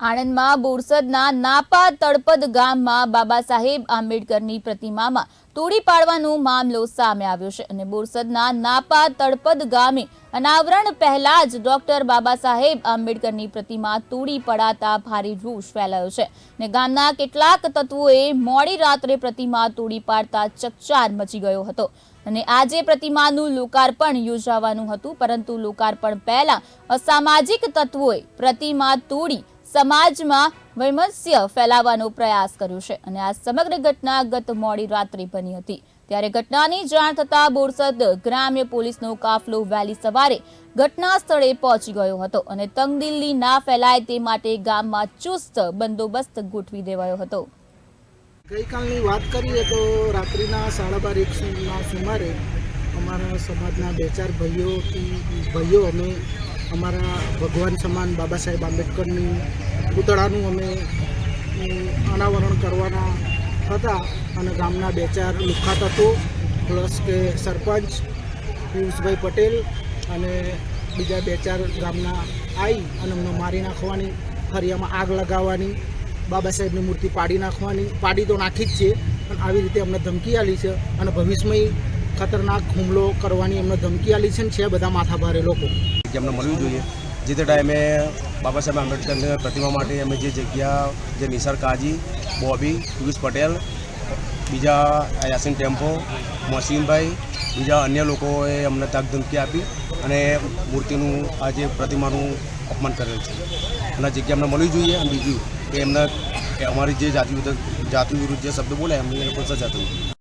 આણંદમાં બોરસદના નાપા તળપદ ગામમાં બાબા સાહેબ આંબેડકરની પ્રતિમામાં તોડી પાડવાનો મામલો સામે આવ્યો છે અને બોરસદના નાપા તળપદ ગામે અનાવરણ પહેલા જ ડોક્ટર બાબા સાહેબ આંબેડકરની પ્રતિમા તોડી પડાતા ભારે રોષ ફેલાયો છે ને ગામના કેટલાક તત્વોએ મોડી રાત્રે પ્રતિમા તોડી પાડતા ચકચાર મચી ગયો હતો અને આજે પ્રતિમાનું લોકાર્પણ યોજાવાનું હતું પરંતુ લોકાર્પણ પહેલા અસામાજિક તત્વોએ પ્રતિમા તોડી સમાજમાં વૈમનસ્ય ફેલાવવાનો પ્રયાસ કર્યો છે અને આ સમગ્ર ઘટના ગત મોડી રાત્રે બની હતી. ત્યારે ઘટનાની જાણ થતાં બોરસદ ગ્રામ્ય પોલીસનો કાફલો વહેલી સવારે ઘટના સ્થળે પહોંચી ગયો હતો અને તંગદિલ્લી ના ફેલાય તે માટે ગામમાં ચુસ્ત બંદોબસ્ત ગોઠવી દેવાયો હતો. ગઈકાલની વાત કરીએ તો રાત્રિના સાડા બાર એકના સુમારે અમારા સમાજના બે ચાર ભાઈઓથી, ભાઈઓ અમે અમારા ભગવાન સમાન બાબા સાહેબ આંબેડકરની પૂતળાનું અમે અનાવરણ કરવાના હતા અને ગામના બે ચાર લુખાત હતો, પ્લસ કે સરપંચ પિયુષભાઈ પટેલ અને બીજા બે ચાર ગામના આવી અને અમને મારી નાખવાની, ફરિયામાં આગ લગાવવાની, બાબા સાહેબની મૂર્તિ પાડી નાખવાની, પાડી તો નાખી જ છે, પણ આવી રીતે અમને ધમકી આલી છે અને ભવિષ્યમાં ખતરનાક હુમલો કરવાની એમને ધમકી આલી છે ને છે બધા માથા ભારે લોકો એમને મળવું જોઈએ. જે તે ટાઈમે બાબા સાહેબ આંબેડકરની પ્રતિમા માટે અમે જે જગ્યા, જે નિસાર કાજી, બોબી, પિયુષ પટેલ, બીજા યાસીન ટેમ્પો મોસીનભાઈ બીજા અન્ય લોકોએ અમને તાક ધમકી આપી અને મૂર્તિનું, આ જે પ્રતિમાનું અપમાન કરેલ છે. અને જગ્યા અમને મળવી જોઈએ અને બીજું કે એમને અમારી જે જાતિ વિરુદ્ધ જાતિ વિરુદ્ધ જે શબ્દ બોલે એમને લોકો સજા થવી